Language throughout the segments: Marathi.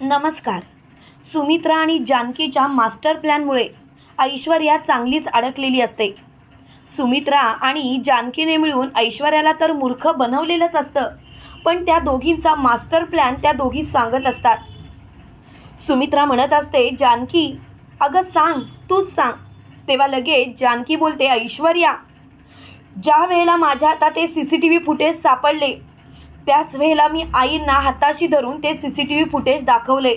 नमस्कार. सुमित्रा आणि जानकीच्या मास्टर प्लॅनमुळे ऐश्वर्या चांगलीच अडकलेली असते. सुमित्रा आणि जानकीने मिळून ऐश्वर्याला तर मूर्ख बनवलेलंच असतं पण त्या दोघींचा मास्टर प्लॅन त्या दोघी सांगत असतात. सुमित्रा म्हणत असते जानकी अगं सांग तूच सांग. तेव्हा लगेच जानकी बोलते ऐश्वर्या ज्या वेळेला माझ्या हातात ते C C T V footage सापडले त्याच वेळेला मी आईंना हाताशी धरून ते C C T V footage दाखवले.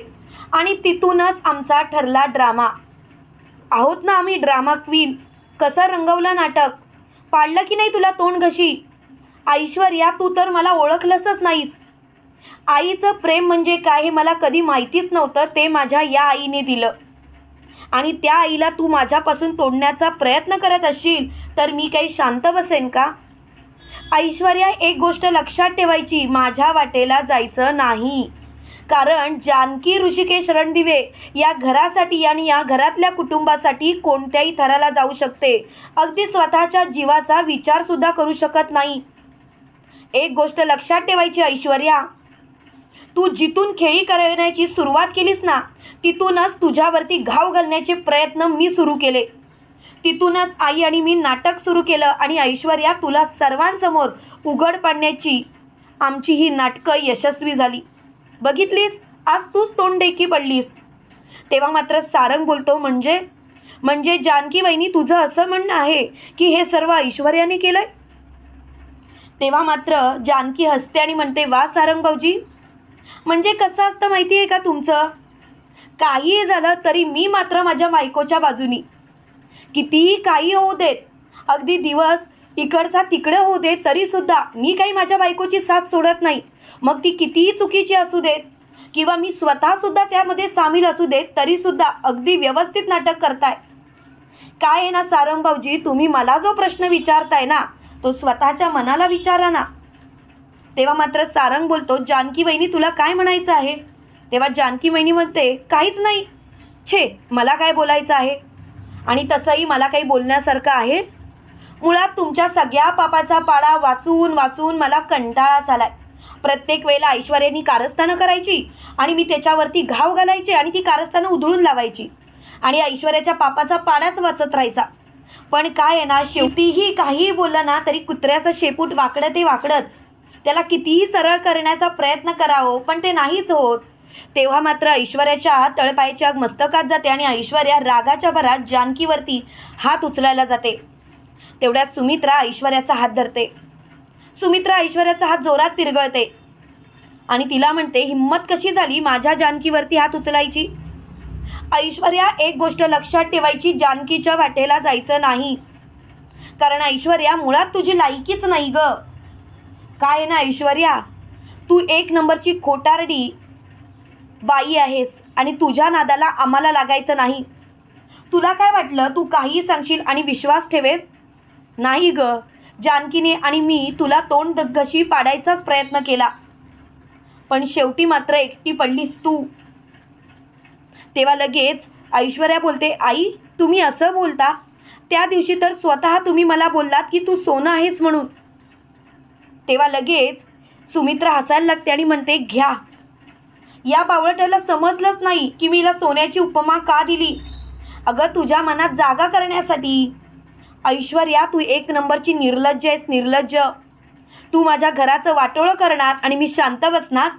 आणि तिथूनच आमचा ठरला ड्रामा आहोत ना आम्ही ड्रामा क्वीन कसं रंगवलं नाटक? पाडलं की नाही तुला तोंड घशी? ऐश्वर्या तू तर मला ओळखलंसच नाहीस. आईचं प्रेम म्हणजे काय हे मला कधी माहितीच नव्हतं ते माझ्या या आईने दिलं. आणि त्या आईला तू माझ्यापासून तोडण्याचा प्रयत्न करत असशील तर मी काही शांत बसेन का? ऐश्वर्या एक गोष्ट लक्षात ठेवायची माझ्या वाटेला जायचं नाही. कारण जानकी ऋषिकेश रणदिवे या घरासाठी आणि या घरातल्या कुटुंबासाठी कोणत्याही थराला जाऊ शकते. अगदी स्वतःच्या जीवाचा विचारसुद्धा करू शकत नाही. एक गोष्ट लक्षात ठेवायची ऐश्वर्या तू जिथून खेळी करण्याची सुरुवात केलीस ना तिथूनच तुझ्यावरती घाव घालण्याचे प्रयत्न मी सुरू केले. तिथूनच आई आणि मी नाटक सुरू केलं आणि ऐश्वर्या तुला सर्वांसमोर उघड पाडण्याची आमची ही नाटकं यशस्वी झाली. बघितलीस? आज तूच तोंडदेखी पडलीस. तेव्हा मात्र सारंग बोलतो म्हणजे? म्हणजे जानकी वहिनी तुझं असं म्हणणं आहे की हे सर्व ऐश्वर्याने केलंय? तेव्हा मात्र जानकी हसते आणि म्हणते वा सारंग भाऊजी म्हणजे कसं असतं माहिती आहे का तुमचं? काहीही झालं तरी मी मात्र माझ्या बायकोच्या बाजूनी. कितीही काही होऊ देत अगदी दिवस इकडचा तिकडे होऊ देत तरीसुद्धा मी काही माझ्या बायकोची साथ सोडत नाही. मग ती कितीही चुकीची असू देत किंवा मी स्वतःसुद्धा त्यामध्ये सामील असू देत तरीसुद्धा अगदी व्यवस्थित नाटक करताय. काय आहे ना सारंग भाऊजी तुम्ही मला जो प्रश्न विचारताय ना तो स्वतःच्या मनाला विचारा ना. तेव्हा मात्र सारंग बोलतो जानकी वहिनी तुला काय म्हणायचं आहे? तेव्हा जानकी वहिनी म्हणते काहीच नाही. छे मला काय बोलायचं आहे? आणि तसंही मला काही बोलण्यासारखं आहे. मुळात तुमच्या सगळ्या पापाचा पाडा वाचून वाचून मला कंटाळाच आलाय प्रत्येक वेळेला ऐश्वर्यानी कारस्थानं करायची आणि मी त्याच्यावरती घाव घालायचे आणि ती कारस्थानं उधळून लावायची. आणि ऐश्वर्याच्या पापाचा पाडाच वाचत राहायचा. पण काय आहे ना शेवटीही काहीही बोललं ना तरी कुत्र्याचं शेपूट वाकडं ते वाकडंच. त्याला कितीही सरळ करण्याचा प्रयत्न करावं पण ते नाहीच होत. तेव्हा मात्र ऐश्वर्याच्या तळपायच्या मस्तकात जाते आणि ऐश्वर्या रागाच्या भरात जानकीवरती हात उचलायला जाते. तेवढ्यात सुमित्रा ऐश्वर्याचा हात धरते. सुमित्रा ऐश्वर्याचा हात जोरात पिरगळते. आणि तिला म्हणते हिंमत कशी झाली माझ्या जानकीवरती हात उचलायची? ऐश्वर्या एक गोष्ट लक्षात ठेवायची जानकीच्या वाटेला जायचं नाही. कारण ऐश्वर्या मुळात तुझी लायकीच नाही ग. काय आहे ना ऐश्वर्या? तू एक नंबरची खोटारडी बाई आहेस आणि तुझ्या नादाला आम्हाला लागायचं नाही. तुला काय वाटलं तू काहीही सांगशील आणि विश्वास ठेवेल? नाही ग. जानकीने आणि मी तुला तोंड घशी पाडायचाच प्रयत्न केला. पण शेवटी मात्र एकटी पडलीस तू. तेव्हा लगेच ऐश्वर्या बोलते आई तुम्ही असं बोलता? त्या दिवशी तर स्वतः तुम्ही मला बोललात की तू सोनं आहेस म्हणून. तेव्हा लगेच सुमित्रा हसायला लागते आणि म्हणते घ्या. या बावळट्याला समजलंच नाही की मी हिला सोन्याची उपमा का दिली? अगं तुझ्या मनात जागा करण्यासाठी. ऐश्वर्या तू एक नंबरची निर्लज्ज आहेस निर्लज्ज. तू माझ्या घराचं वाटोळं करणार आणि मी शांत बसणार?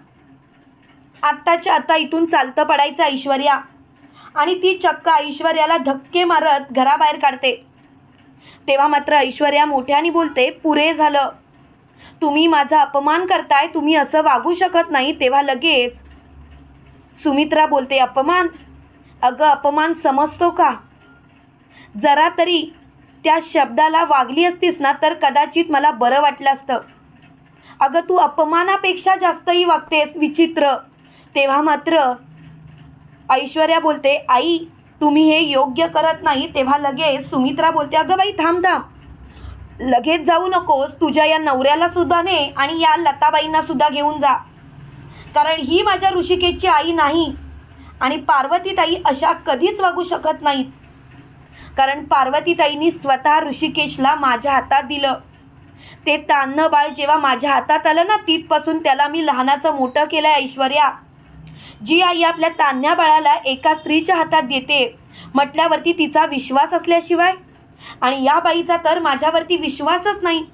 आत्ताच्या आता इथून चालतं पडायचं ऐश्वर्या. आणि ती चक्क ऐश्वर्याला धक्के मारत घराबाहेर काढते. तेव्हा मात्र ऐश्वर्या मोठ्याने बोलते पुरे झालं. तुम्ही माझा अपमान करताय तुम्ही असं वागू शकत नाही. तेव्हा लगेच सुमित्रा बोलते अपमान? अगं अपमान समजतो का? जरा तरी त्या शब्दाला वागली असतीस ना तर कदाचित मला बरं वाटलं असतं. अगं तू अपमानापेक्षा जास्तही वागतेस विचित्र. तेव्हा मात्र ऐश्वर्या बोलते आई तुम्ही हे योग्य करत नाही. तेव्हा लगेच सुमित्रा बोलते अगं बाई थांब थांब. लगेच जाऊ नकोस तुझ्या या नवऱ्याला सुद्धा ने आणि या लताबाईंना सुद्धा घेऊन जा. कारण ही माझ्या ऋषिकेशची आई नाही आणि पार्वतीताई अशा कधीच वागू शकत नाहीत. कारण पार्वतीताईंनी स्वतः ऋषिकेशला माझ्या हातात दिलं. ते तान्न बाळ जेव्हा माझ्या हातात आलं ना तिथपासून त्याला मी लहानाचं मोठं केलं आहे ऐश्वर्या. जी आई आपल्या तान्ह्या बाळाला एका स्त्रीच्या हातात देते म्हटल्यावरती तिचा विश्वास असल्याशिवाय. आणि या बाईचा तर माझ्यावरती विश्वासच नाही.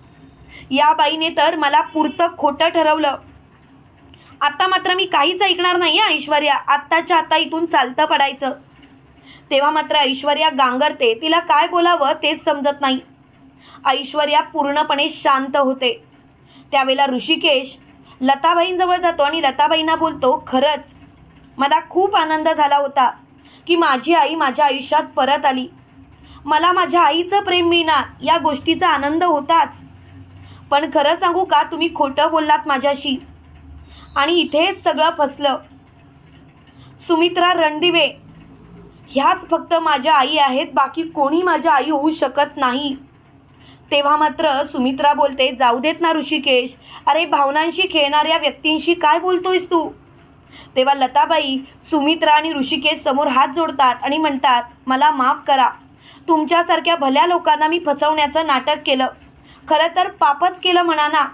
या बाईने तर मला पुरतं खोटं ठरवलं. आता मात्र मी काहीच ऐकणार नाही आहे ऐश्वर्या. आत्ताच्या आता इथून चालतं पडायचं. तेव्हा मात्र ऐश्वर्या गांगरते. तिला काय बोलावं तेच समजत नाही. ऐश्वर्या पूर्णपणे शांत होते. त्यावेळेला ऋषिकेश लताबाईंजवळ जातो आणि लताबाईंना बोलतो खरंच मला खूप आनंद झाला होता की माझी आई माझ्या आयुष्यात परत आली. मला माझ्या आईचं प्रेम मिळणार या गोष्टीचा आनंद होताच. पण खरं सांगू का तुम्ही खोटं बोललात माझ्याशी. आणि इथेच सगळं फसलं. सुमित्रा रणदिवे ह्याच फक्त माझ्या आई आहेत बाकी कोणी माझ्या आई होऊ शकत नाही. तेव्हा मात्र सुमित्रा बोलते जाऊ देत ना ऋषिकेश. अरे भावनांशी खेळणाऱ्या व्यक्तींशी काय बोलतोयस तू? तेव्हा लताबाई सुमित्रा आणि ऋषिकेश समोर हात जोडतात आणि म्हणतात मला माफ करा. तुमच्यासारख्या भल्या लोकांना मी फसवण्याचं नाटक केलं. खरं तर पापच केलं म्हणा ना.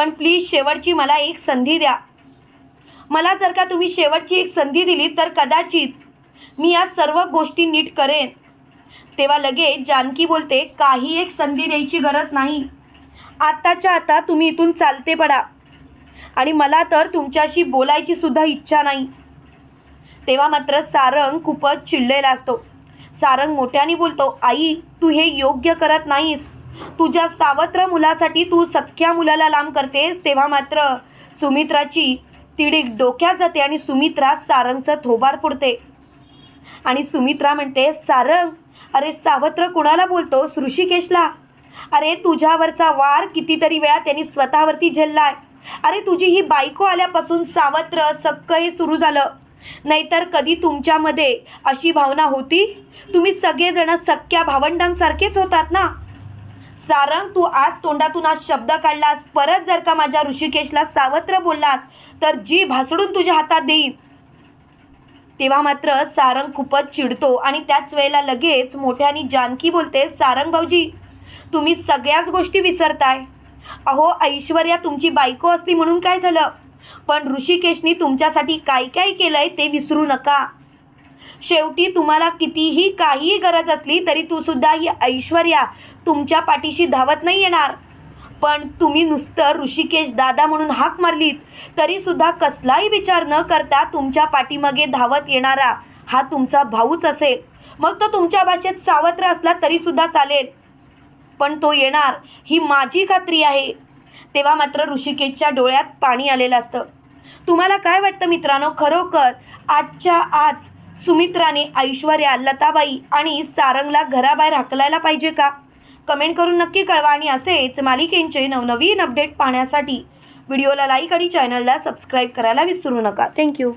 पण प्लीज शेवटची मला एक संधी द्या. मला जर का तुम्ही शेवटची एक संधी दिली तर कदाचित मी या सर्व गोष्टी नीट करेन. तेव्हा लगेच जानकी बोलते काही एक संधी द्यायची गरज नाही. आत्ताच्या आता तुम्ही इथून चालते पडा. आणि मला तर तुमच्याशी बोलायची सुद्धा इच्छा नाही. तेव्हा मात्र सारंग खूपच चिडलेला असतो. सारंग मोठ्याने बोलतो आई तू हे योग्य करत नाहीस. तुझ्या सावत्र मुलासाठी तू सख्ख्या मुलाला लांब करतेस तेव्हा मात्र सुमित्राची तिडीक डोक्यात जाते आणि सुमित्रा सारंगचं थोबाड फोडते. आणि सुमित्रा म्हणते सारंग अरे सावत्र कुणाला बोलतोस ऋषिकेशला. अरे तुझ्यावरचा वार कितीतरी वेळा त्यांनी स्वतःवरती झेललाय. अरे तुझी ही बायको आल्यापासून सावत्र सक्क हे सुरू झालं. नाहीतर कधी तुमच्यामध्ये अशी भावना होती? तुम्ही सगळेजण सख्या भावंडांसारखेच होतात ना? सारंग तू आज तोंडातून आज शब्द काढलास. परत जर का माझ्या ऋषिकेशला सावत्र बोललास तर जी भासडून तुझ्या हातात देईन. तेव्हा मात्र सारंग खूपच चिडतो आणि त्याच वेळेला लगेच मोठ्यानी जानकी बोलते सारंग भाऊजी तुम्ही सगळ्याच गोष्टी विसरताय. अहो ऐश्वर्या तुमची बायको असली म्हणून काय झालं? पण ऋषिकेशनी तुमच्यासाठी काय काय केलंय ते विसरू नका. शेवटी तुम्हाला कितीही काहीही गरज असली तरी तू सुद्धा ही ऐश्वर्या तुमच्या पाठीशी धावत नाही येणार. पण तुम्ही नुसतं ऋषिकेश दादा म्हणून हाक मारलीत तरी सुद्धा कसलाही विचार न करता तुमच्या पाठीमागे धावत येणारा हा तुमचा भाऊच असेल. मग तो तुमच्या भाषेत सावत्र असला तरी सुद्धा चालेल. पण तो येणार ही माझी खात्री आहे. तेव्हा मात्र ऋषिकेशच्या डोळ्यात पाणी आलेलं असतं. तुम्हाला काय वाटतं मित्रांनो? खरोखर आजच्या आज सुमित्राने ऐश्वर्या लताबाई आणि सारंगला घराबाहेर हाकलायला पाहिजे का? कमेंट करून नक्की कळवा आणि असेच मालिकेंचे नवनवीन अपडेट पाहण्यासाठी. व्हिडिओला लाईक आणि चॅनलला सबस्क्राईब करायला विसरू नका. थँक्यू.